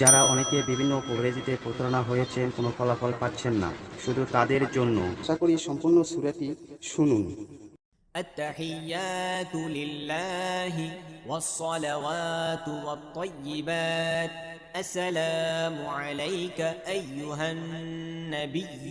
যারা অনেকে বিভিন্ন কভারেজিতে প্রতারণা হয়েছেন কোনো ফলাফল পাচ্ছেন না শুধু তাদের জন্য আশা করি সম্পূর্ণ সুরাটি শুনুন التحيات لله والصلوات والطيبات السلام عليك أيها النبي